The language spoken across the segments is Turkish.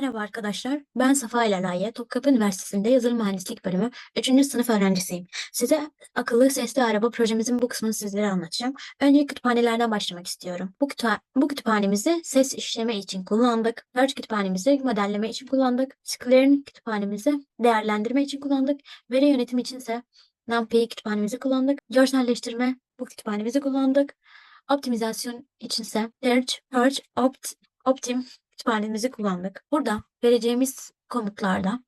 Merhaba arkadaşlar, ben Safa İlalaye, Topkapı Üniversitesi'nde Yazılım Mühendislik Bölümü 3. sınıf öğrencisiyim. Size akıllı sesli araba projemizin bu kısmını sizlere anlatacağım. Önce kütüphanelerden başlamak istiyorum. Bu, kütüha- bu kütüphanemizi ses işleme için kullandık. Purge kütüphanemizi modelleme için kullandık. Sclearn kütüphanemizi değerlendirme için kullandık. Veri yönetimi içinse NumPy kütüphanemizi kullandık. Görselleştirme bu kütüphanemizi kullandık. Optimizasyon içinse Purge, Purge, Opt, Optim kütüphanemizi kullandık. Burada vereceğimiz komutlarda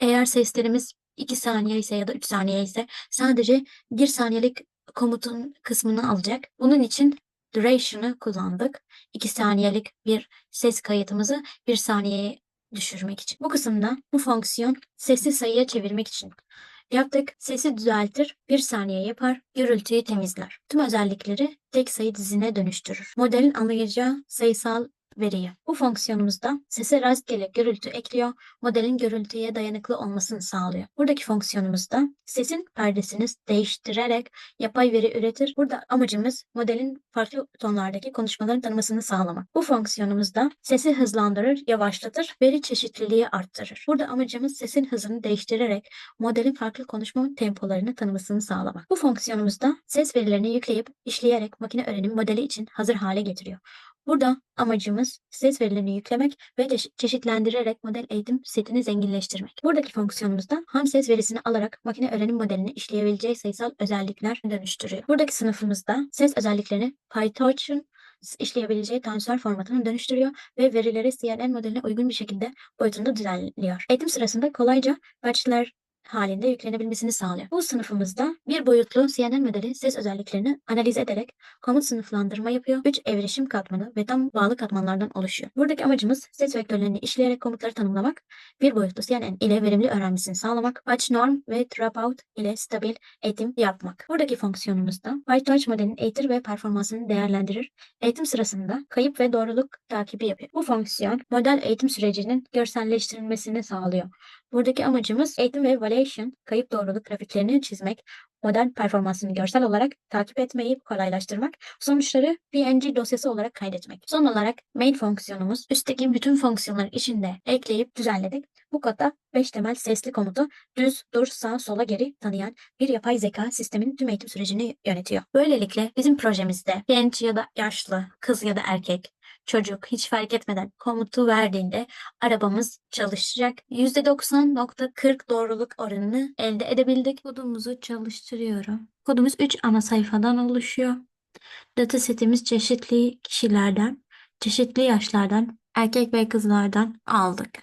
eğer seslerimiz 2 saniye ise ya da 3 saniye ise sadece 1 saniyelik komutun kısmını alacak. Bunun için duration'ı kullandık. 2 saniyelik bir ses kayıtımızı 1 saniyeye düşürmek için. Bu kısımda bu fonksiyon sesi sayıya çevirmek için yaptık. Sesi düzeltir, 1 saniye yapar, gürültüyü temizler. Tüm özellikleri tek sayı dizine dönüştürür. Modelin anlayacağı sayısal veriyi. Bu fonksiyonumuzda sese rastgele gürültü ekliyor, modelin gürültüye dayanıklı olmasını sağlıyor. Buradaki fonksiyonumuzda sesin perdesini değiştirerek yapay veri üretir. Burada amacımız modelin farklı tonlardaki konuşmaların tanımasını sağlamak. Bu fonksiyonumuzda sesi hızlandırır, yavaşlatır, veri çeşitliliği arttırır. Burada amacımız sesin hızını değiştirerek modelin farklı konuşma tempolarını tanımasını sağlamak. Bu fonksiyonumuzda ses verilerini yükleyip işleyerek makine öğrenim modeli için hazır hale getiriyor. Burada amacımız ses verilerini yüklemek ve çeşi- çeşitlendirerek model eğitim setini zenginleştirmek. Buradaki fonksiyonumuzda ham ses verisini alarak makine öğrenim modelini işleyebileceği sayısal özellikler dönüştürüyor. Buradaki sınıfımızda ses özelliklerini PyTorch'un işleyebileceği tensör formatına dönüştürüyor ve verileri CNN modeline uygun bir şekilde boyutunda düzenliyor. Eğitim sırasında kolayca batchler halinde yüklenebilmesini sağlıyor. Bu sınıfımızda bir boyutlu CNN modeli ses özelliklerini analiz ederek komut sınıflandırma yapıyor. 3 evrişim katmanı ve tam bağlı katmanlardan oluşuyor. Buradaki amacımız ses vektörlerini işleyerek komutları tanımlamak, bir boyutlu CNN ile verimli öğrenmesini sağlamak, batch norm ve dropout ile stabil eğitim yapmak. Buradaki fonksiyonumuzda PyTorch modelin eğitir ve performansını değerlendirir. Eğitim sırasında kayıp ve doğruluk takibi yapıyor. Bu fonksiyon model eğitim sürecinin görselleştirilmesini sağlıyor. Buradaki amacımız eğitim ve evaluation, kayıp doğruluk grafiklerini çizmek, model performansını görsel olarak takip etmeyi kolaylaştırmak, sonuçları PNG dosyası olarak kaydetmek. Son olarak main fonksiyonumuz üstteki bütün fonksiyonları içinde ekleyip düzenledik. Bu kodda 5 temel sesli komutu düz, dur, sağ, sola, geri tanıyan bir yapay zeka sistemin tüm eğitim sürecini yönetiyor. Böylelikle bizim projemizde genç ya da yaşlı, kız ya da erkek, çocuk hiç fark etmeden komutu verdiğinde arabamız çalışacak. %90.40 doğruluk oranını elde edebildik. Kodumuzu çalıştırıyorum. Kodumuz 3 ana sayfadan oluşuyor. Datasetimiz çeşitli kişilerden, çeşitli yaşlardan, erkek ve kızlardan aldık.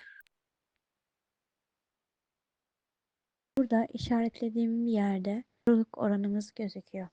Burada işaretlediğim yerde doğruluk oranımız gözüküyor.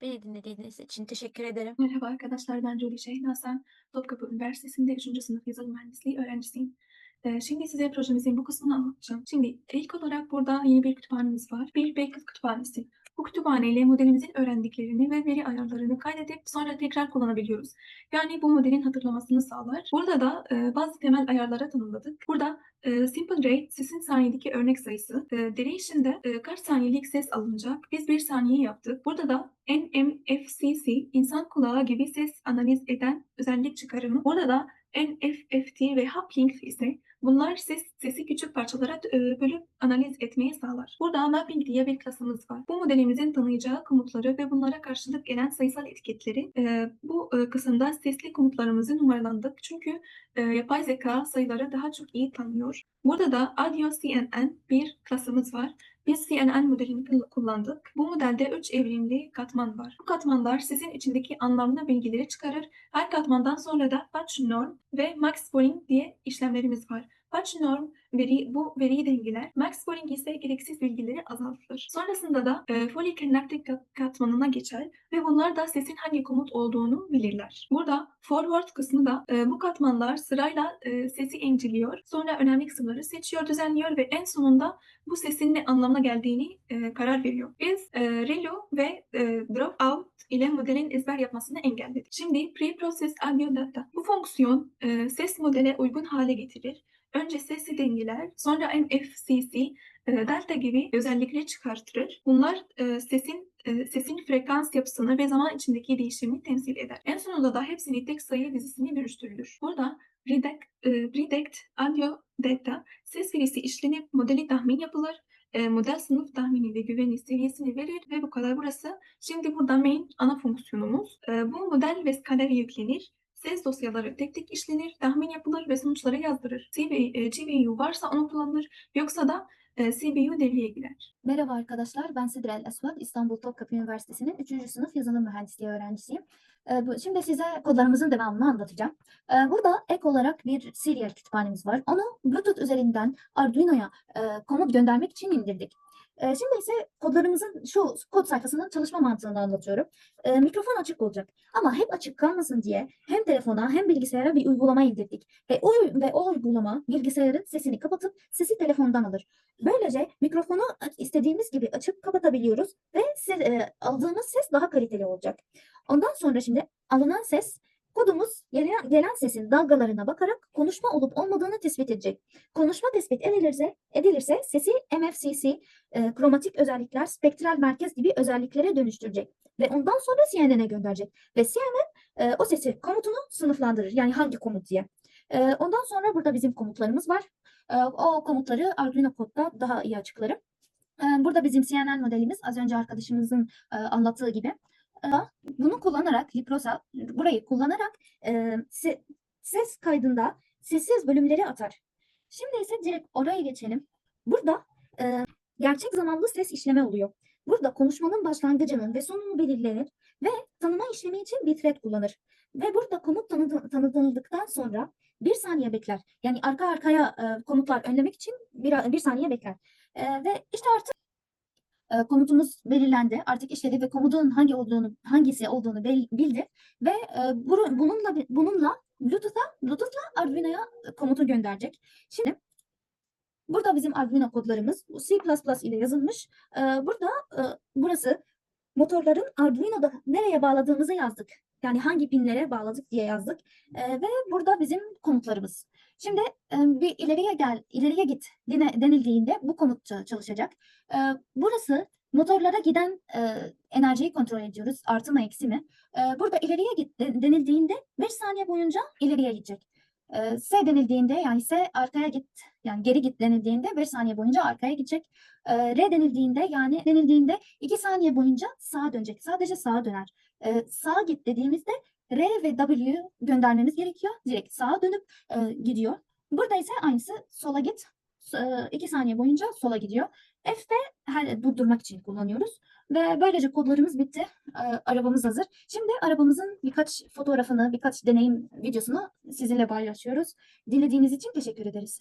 Beni dinlediğiniz için teşekkür ederim. Merhaba arkadaşlar, ben Jolly Şeyh Hasan. Topkapı Üniversitesi'nde 3. sınıf yazılım mühendisliği öğrencisiyim. Ee, Şimdi size projemizin bu kısmını anlatacağım. Şimdi ilk olarak burada yeni bir kütüphanemiz var. Bir Backup kütüphanesi. Bu kütüphaneyle modelimizin öğrendiklerini ve veri ayarlarını kaydedip sonra tekrar kullanabiliyoruz. Yani bu modelin hatırlamasını sağlar. Burada da e, bazı temel ayarlara tanımladık. Burada e, simple rate sesin saniyedeki örnek sayısı. E, duration'da e, kaç saniyelik ses alınacak? Biz bir saniye yaptık. Burada da NMFCC insan kulağı gibi ses analiz eden özellik çıkarımı. Burada da NFFT ve Hoplink ise bunlar ses, sesi küçük parçalara e, bölüp analiz etmeyi sağlar. Burada mapping diye bir klasımız var. Bu modelimizin tanıyacağı komutları ve bunlara karşılık gelen sayısal etiketleri e, bu e, kısımda sesli komutlarımızı numaralandık. Çünkü e, yapay zeka sayıları daha çok iyi tanıyor. Burada da Audio CNN bir klasımız var. Biz CNN modelini kul- kullandık. Bu modelde 3 evrimli katman var. Bu katmanlar sesin içindeki anlamlı bilgileri çıkarır. Her katmandan sonra da patch norm ve max polling diye işlemlerimiz var. Patch norm veri, bu veriyi dengeler. Max polling ise gereksiz bilgileri azaltır. Sonrasında da e, Kinetic kat- katmanına geçer ve bunlar da sesin hangi komut olduğunu bilirler. Burada forward kısmı da e, bu katmanlar sırayla e, sesi inceliyor. Sonra önemli kısımları seçiyor, düzenliyor ve en sonunda bu sesin ne anlamına geldiğini e, karar veriyor. Biz e, relo ve e, drop out ile modelin ezber yapmasını engelledik. Şimdi pre-process audio data. Bu fonksiyon e, ses modele uygun hale getirir. Önce sesi dengeler, sonra MFCC, e, delta gibi özellikleri çıkartır. Bunlar e, sesin e, sesin frekans yapısını ve zaman içindeki değişimi temsil eder. En sonunda da hepsini tek sayı dizisine dönüştürülür. Burada Redact, Redact Audio Data ses verisi işlenip modeli tahmin yapılır. Model sınıf tahmini ve güvenlik seviyesini verir ve bu kadar burası. Şimdi burada main ana fonksiyonumuz. Bu model ve skaler yüklenir. Ses dosyaları tek tek işlenir, tahmin yapılır ve sonuçları yazdırır. CV, e, GPU varsa onu kullanılır, yoksa da e, CPU devreye girer. Merhaba arkadaşlar, ben Sidrel Esvat, İstanbul Topkapı Üniversitesi'nin 3. sınıf yazılım mühendisliği öğrencisiyim. Bu- Şimdi size kodlarımızın devamını anlatacağım. Burada ek olarak bir serial kütüphanemiz var. Onu Bluetooth üzerinden Arduino'ya e, komut göndermek için indirdik. Ee, Şimdi ise kodlarımızın şu kod sayfasının çalışma mantığını anlatıyorum. Ee, Mikrofon açık olacak ama hep açık kalmasın diye hem telefona hem bilgisayara bir uygulama indirdik. Ve o, ve o uygulama bilgisayarın sesini kapatıp sesi telefondan alır. Böylece mikrofonu istediğimiz gibi açıp kapatabiliyoruz ve se- e, aldığımız ses daha kaliteli olacak. Ondan sonra şimdi alınan ses kodumuz gelen, sesin dalgalarına bakarak konuşma olup olmadığını tespit edecek. Konuşma tespit edilirse, edilirse sesi MFCC, e, kromatik özellikler, spektral merkez gibi özelliklere dönüştürecek ve ondan sonra CNN'e gönderecek ve CNN e, o sesi komutunu sınıflandırır. Yani hangi komut diye. E, ondan sonra burada bizim komutlarımız var. Ee, O komutları Arduino kodda daha iyi açıklarım. Ee, Burada bizim CNN modelimiz az önce arkadaşımızın e, anlattığı gibi. Ee, Bunu kullanarak Liprosa burayı kullanarak e, se- ses kaydında sessiz bölümleri atar. Şimdi ise direkt oraya geçelim. Burada e, gerçek zamanlı ses işleme oluyor. Burada konuşmanın başlangıcının ve sonunu belirlenir ve tanıma işlemi için bitrate kullanır. Ve burada komut tanıdı- tanıtıldıktan sonra bir saniye bekler. Yani arka arkaya e, komutlar önlemek için bir, bir saniye bekler. E, ve işte artık e, komutumuz belirlendi. Artık işledi ve komutun hangi olduğunu, hangisi olduğunu bildi. Ve e, bunu- bununla bununla Bluetooth'a Bluetooth'la Arduino'ya komutu gönderecek. Şimdi burada bizim Arduino kodlarımız C++ ile yazılmış. E, burada burası motorların Arduino'da nereye bağladığımızı yazdık. Yani hangi pinlere bağladık diye yazdık. E, ve burada bizim komutlarımız. Şimdi e, bir ileriye gel, ileriye git denildiğinde bu komut ça- çalışacak. E, burası motorlara giden e, enerjiyi kontrol ediyoruz. Artı mı eksi mi? E, burada ileriye git de- denildiğinde 5 saniye boyunca ileriye gidecek. S denildiğinde yani S arkaya git yani geri git denildiğinde 5 saniye boyunca arkaya gidecek. R denildiğinde yani denildiğinde 2 saniye boyunca sağa dönecek. Sadece sağa döner. E, sağa git dediğimizde R ve W göndermemiz gerekiyor. Direkt sağa dönüp e, gidiyor. Burada ise aynısı sola git. E, iki saniye boyunca sola gidiyor. F'de her durdurmak için kullanıyoruz. Ve böylece kodlarımız bitti. E, arabamız hazır. Şimdi arabamızın birkaç fotoğrafını, birkaç deneyim videosunu sizinle paylaşıyoruz. Dinlediğiniz için teşekkür ederiz.